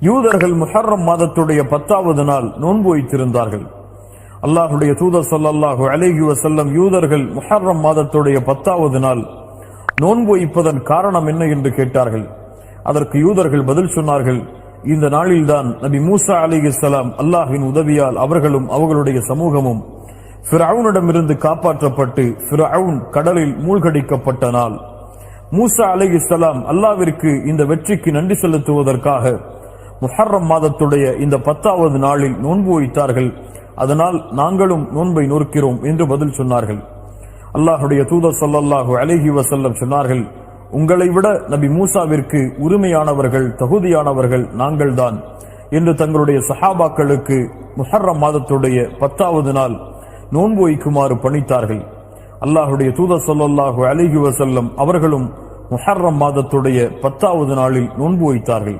யூதர்கள் முஹர்ரம் மாதத்துடைய பத்தாவது நாள் நோன்பு வைத்திருந்தார்கள். அல்லாஹுடைய தூதர் ஸல்லல்லாஹு அலேஹி வசல்லம் யூதர்கள் முஹர்ரம் மாதத்துடைய பத்தாவது நாள் நோன்பு வைப்பதன் காரணம் என்ன என்று கேட்டார்கள். அதற்கு யூதர்கள் பதில் சொன்னார்கள் இந்த நாளில்தான் நபி மூசா அலிஹிஸ்ஸலாம் அல்லாஹின் உதவியால் அவர்களும் அவர்களுடைய சமூகமும் ஃபிரவுனிடமிருந்து காப்பாற்றப்பட்டு ஃபிரவுன் கடலில் மூழ்கடிக்கப்பட்ட நாள். மூசா அலிஹிஸ்ஸலாம் அல்லாவிற்கு இந்த வெற்றிக்கு நன்றி செலுத்துவதற்காக முஹர்ரம் மாதத்துடைய இந்த பத்தாவது நாளில் நோன்பு வைத்தார்கள். அதனால் நாங்களும் நோன்பை நோக்கிறோம் என்று பதில் சொன்னார்கள். அல்லாஹுடைய தூதர் சொல்லல்லாஹு அலஹி வசல்லம் சொன்னார்கள் உங்களை விட நபி மூசாவிற்கு உரிமையானவர்கள் தகுதியானவர்கள் நாங்கள்தான் என்று தங்களுடைய சஹாபாக்களுக்கு முஹர்ரம் மாதத்துடைய பத்தாவது நாள் நோன்பு வைக்குமாறு பணித்தார்கள். அல்லாஹுடைய தூதர் சொல்லல்லாஹு அலைஹி வசல்லம் அவர்களும் முஹர்ரம் மாதத்துடைய பத்தாவது நாளில் நோன்பு வைத்தார்கள்.